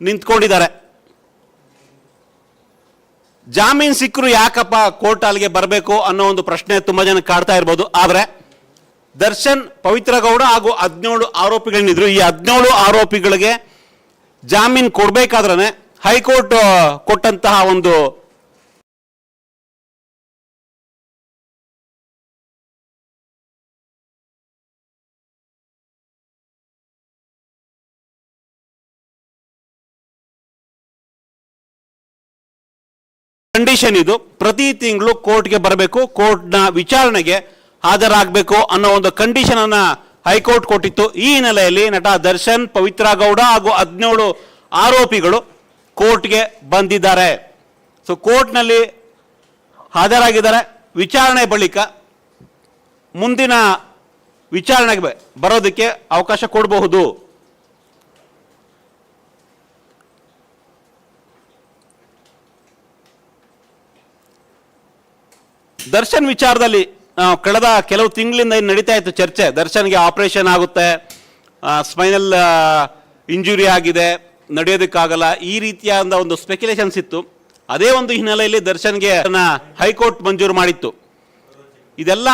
ನಿಂತ್ಕೊಂಡಿದ್ದಾರೆ. ಜಾಮೀನು ಸಿಕ್ಕರು ಯಾಕಪ್ಪ ಕೋರ್ಟ್ ಅಲ್ಲಿಗೆ ಬರಬೇಕು ಅನ್ನೋ ಒಂದು ಪ್ರಶ್ನೆ ತುಂಬಾ ಜನ ಕಾಡ್ತಾ ಇರ್ಬೋದು. ಆದರೆ ದರ್ಶನ್ ಪವಿತ್ರ ಗೌಡ ಹಾಗೂ ಹದಿನೇಳು ಆರೋಪಿಗಳನ್ನಿದ್ರು. ಈ ಹದಿನೇಳು ಆರೋಪಿಗಳಿಗೆ ಜಾಮೀನು ಕೊಡಬೇಕಾದ್ರೆ ಹೈಕೋರ್ಟ್ ಕೊಟ್ಟಂತಹ ಒಂದು ಕಂಡೀಷನ್ ಇದು. ಪ್ರತಿ ತಿಂಗಳು ಕೋರ್ಟ್ಗೆ ಬರಬೇಕು, ಕೋರ್ಟ್ನ ವಿಚಾರಣೆಗೆ ಹಾಜರಾಗಬೇಕು ಅನ್ನೋ ಒಂದು ಕಂಡೀಷನ್ ಅನ್ನ ಹೈಕೋರ್ಟ್ ಕೊಟ್ಟಿತ್ತು. ಈ ಹಿನ್ನೆಲೆಯಲ್ಲಿ ನಟ ದರ್ಶನ್, ಪವಿತ್ರ ಗೌಡ ಹಾಗೂ ಹದಿನೇಳು ಆರೋಪಿಗಳು ಕೋರ್ಟ್ಗೆ ಬಂದಿದ್ದಾರೆ. ಸೊ ಕೋರ್ಟ್ನಲ್ಲಿ ಹಾಜರಾಗಿದ್ದಾರೆ. ವಿಚಾರಣೆ ಬಳಿಕ ಮುಂದಿನ ವಿಚಾರಣೆಗೆ ಬರೋದಕ್ಕೆ ಅವಕಾಶ ಕೊಡಬಹುದು. ದರ್ಶನ್ ವಿಚಾರದಲ್ಲಿ ಕಳೆದ ಕೆಲವು ತಿಂಗಳಿಂದ ಏನು ನಡೀತಾ ಇತ್ತು ಚರ್ಚೆ? ದರ್ಶನ್ಗೆ ಆಪರೇಷನ್ ಆಗುತ್ತೆ ಸ್ಪೈನಲ್ ಇಂಜುರಿ ಆಗಿದೆ, ನಡೆಯೋದಕ್ಕಾಗಲ್ಲ, ಈ ರೀತಿಯಾದ ಒಂದು ಸ್ಪೆಕ್ಯುಲೇಷನ್ಸ್ ಇತ್ತು. ಅದೇ ಒಂದು ಹಿನ್ನೆಲೆಯಲ್ಲಿ ದರ್ಶನ್ಗೆ ಹೈಕೋರ್ಟ್ ಮಂಜೂರು ಮಾಡಿತ್ತು. ಇದೆಲ್ಲ